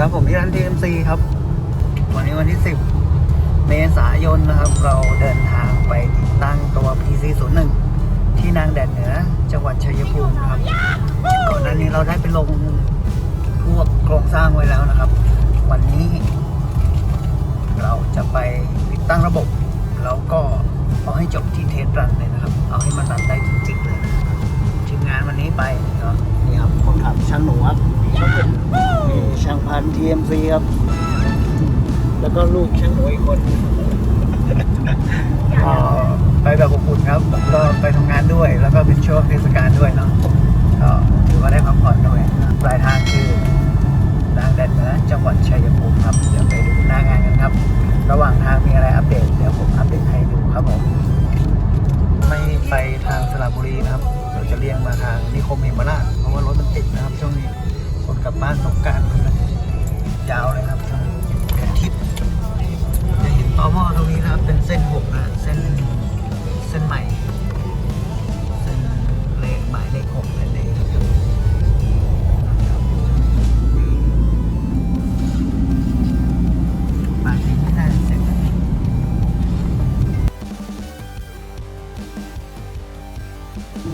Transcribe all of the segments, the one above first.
ครับผมที่ร้าน TMC ครับ วันนี้วันที่ 10 เมษายนนะครับ เราเดินทางไปติดตั้งตัว PC01 ที่นางแดดเหนือ จังหวัดชัยภูมิครับ ก่อนหน้านี้เราได้ไปลงพวกโครงสร้างไว้แล้วนะครับ วันนี้ เราจะไปติดตั้งระบบ แล้วก็เอาให้จบที่เทสรันเลยนะครับ เอาให้มันรันได้จริงๆเลยทีมงานวันนี้ไปก็นี่ครับคนขับช่างหนูครับ TMC ครับ แล้วก็ลูกช่างหนูอีกคนก็ไปแบบอบอุ่นครับ ก็ไปทำงานด้วย แล้วก็เป็นช่วงเทศกาลด้วยเนาะก็ถือว่าได้พักผ่อนด้วยนะปลายทางคือนางแดนเหนือจังหวัดชัยภูมิครับ เดี๋ยวไปดูหน้างานกันครับ ระหว่างทางมีอะไรอัปเดต เดี๋ยวผมอัปเดตให้ดูครับผม ไม่ไปทางสระบุรีนะครับ เราจะเลี่ยงมาทางนิคมเหมราชเพราะว่ารถมันติดนะครับ ช่วงนี้คนกลับบ้านสงกรารกัน ยาวเลยครับแค่ทิศจะเห็นต่อหม้อตรงนี้นะครับ เป็นเส้นหกนะเส้นเส้นใหม่เส้นเลขหมายเลขหกนั่นเองครับปากนี้ไม่น่าจะเสร็จนะ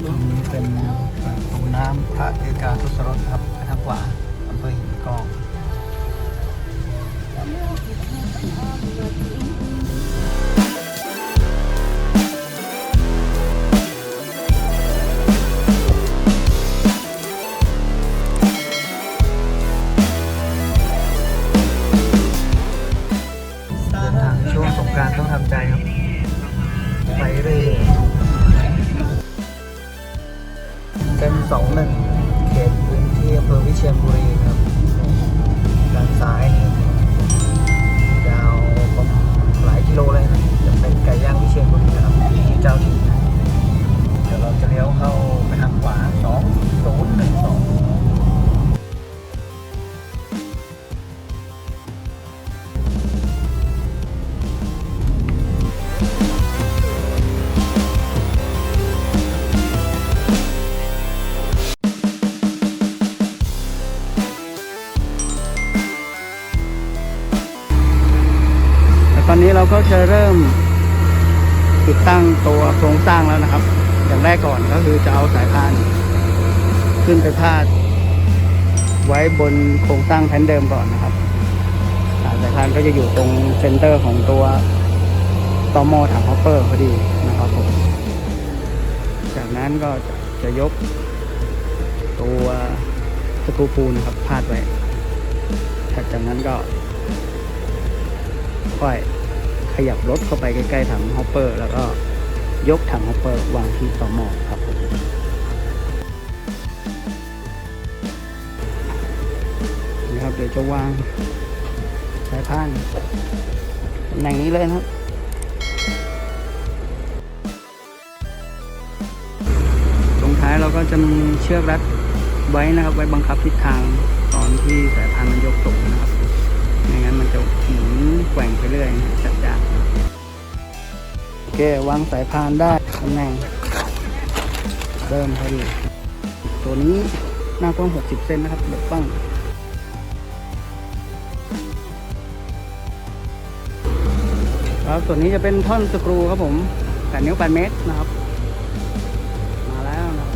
ตรงนี้เป็นประตูน้ำพระเอกาทศรสครับทางขวาอำเภอหินกอง เดินทางช่วงสงกรารต้องทำใจครับ ไปเรื่อยเส้นสองหนึ่งเขตพื้นที่อำเภอวิเชียรบุรีครับ ด้านซ้ายนี่ ก็จะเริ่มติดตั้งตัวโครงสร้างแล้วนะครับ อย่างแรกก่อนก็คือจะเอาสายพาน ขึ้นไปพาด ไว้บนโครงสร้างแผ่นเดิมก่อนนะครับสายพานก็จะอยู่ตรงเซนเตอร์ของตัวตอมอถังฮอปเปอร์พอดีนะครับผมจากนั้นก็จะจะยกตัวสกรูปูนะครับพาดไว้จากนั้นก็ค่อย ขยับรถเข้าไปใกล้ๆถังฮอปเปอร์ แล้วก็ยกถังฮอปเปอร์วางที่ต่อหม้อครับผมนี่ครับเดี๋ยวจะวางสายพานตำแหน่งนี้เลยนะครับตรงท้ายเราก็จะมีเชือกรัดไว้นะครับ ไว้บังคับทิศทางตอนที่สายพานมันยกตกนะครับไม่งั้นมันจะหมุนแกว่งไปเรื่อยนะจัดจ้านโอ เควางสายพานได้ตำแหน่งเริ่มพอดี ตัวนี้หน้ากว้าง 60 เซนนะครับเด็กปั้งแล้วส่วนนี้จะเป็นท่อนสกรูครับผม8นิ้ว8เมตรนะครับ มาแล้วนะ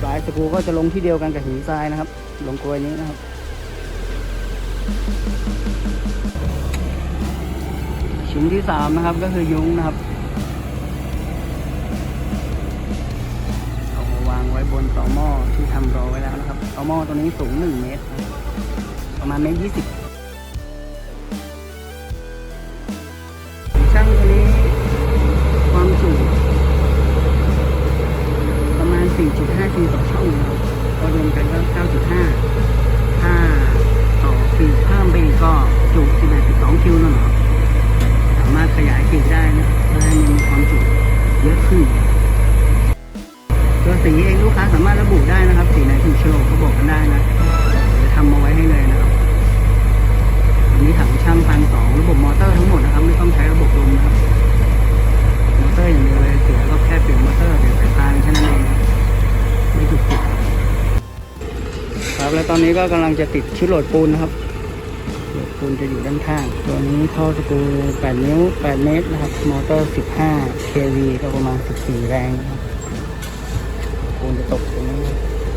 ปลายสกรูก็จะลงที่เดียวกันกับหินทรายนะครับ ลงกลวยนี้นะครับชิ้นที่สามนะครับก็คือยุ้งนะครับ นต่อหม้อที่ทำรอไว้แล้วนะครับต่อหม้อตัวนี้สูงหนึ่งเมตร ประมาณเมตรยี่สิบช่างตัวนี้ความสูงประมาณ 4.5คิวต่อช่องนะครับก็รวมกันก็ 9.5 ถ้าต่อปีกเพิ่มไปอีกก็จุ11.2คิวนั่นหรับสามารถขยายกรีดได้นะเพื่อให้มีความจุเยอะขึ้น แล้วตอนนี้ก็กำลังจะติดชิ้นโหลดปูนนะครับโหลดปูนจะอยู่ด้านข้าง ตัวนี้ท่อสกรู8นิ้ว 8 เมตรนะครับ มอเตอร์ 15 kV ก็ประมาณ 14 แรงปูนจะตกตรงนี้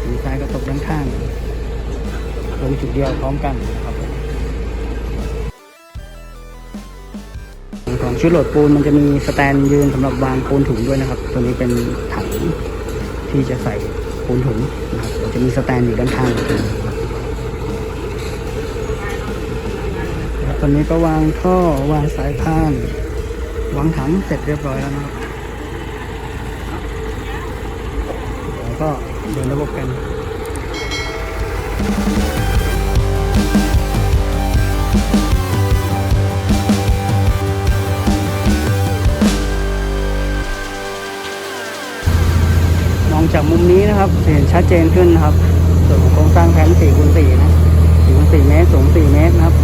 สีซ้ายก็ตกด้านข้างลงจุดเดียวพร้อมกันนะครับของชุดโหลดปูนมันจะมีสแตนยืนสำหรับวางปูนถุงด้วยนะครับ ตัวนี้เป็นถังที่จะใส่ ปูนถุงนะครับจะมีสแตนอยู่ด้านข้างตอนนี้ก็วางท่อวางสายพานวางถังเสร็จเรียบร้อยแล้วนะครับแล้วก็เดินระบบกัน องจากมุมนี้นะครับเห็นชัดเจนขึ้นนะครับ ส่วนของโครงสร้างแผน4คูณ4นะ4คูณ4เมตรสูง 4 เมตรนะครับ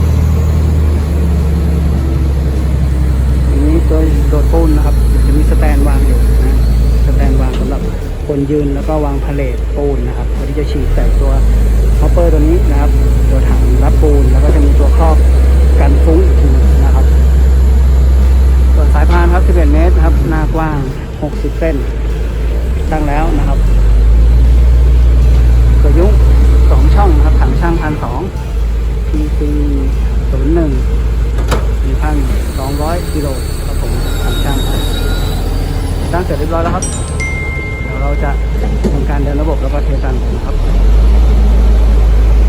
อันนี้ตัวโดดปูนนะครับ จะมีสแตนวางอยู่นะสแตนวางสำหรับคนยืนแล้วก็วางพาเลทปูนนะครับเพื่อที่จะฉีดใส่ตัวฮอปเปอร์ตัวนี้นะครับ ตัวถังรับปูนแล้วก็จะมีตัวครอบกันฟุ้งอีกทีหนึ่งนะครับ ส่วนสายพานครับ 11 เมตรครับ หน้ากว้าง 60 เส้น ตั้งแล้วนะครับตัวยุ้งสองช่องนะครับถังช่างพันสอง PC ศูนย์หนึ่งสี่พันสองร้อยกิโลครับผมถังช่างตั้งเสร็จเรียบร้อยแล้วครับ เดี๋ยวเราจะทำการเดินระบบแล้วก็เทสันนะครับ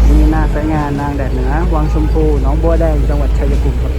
นี่หน้าสายงานนางแดดเหนือวังชมพูหนองบัวแดงจังหวัดชัยภูมิครับ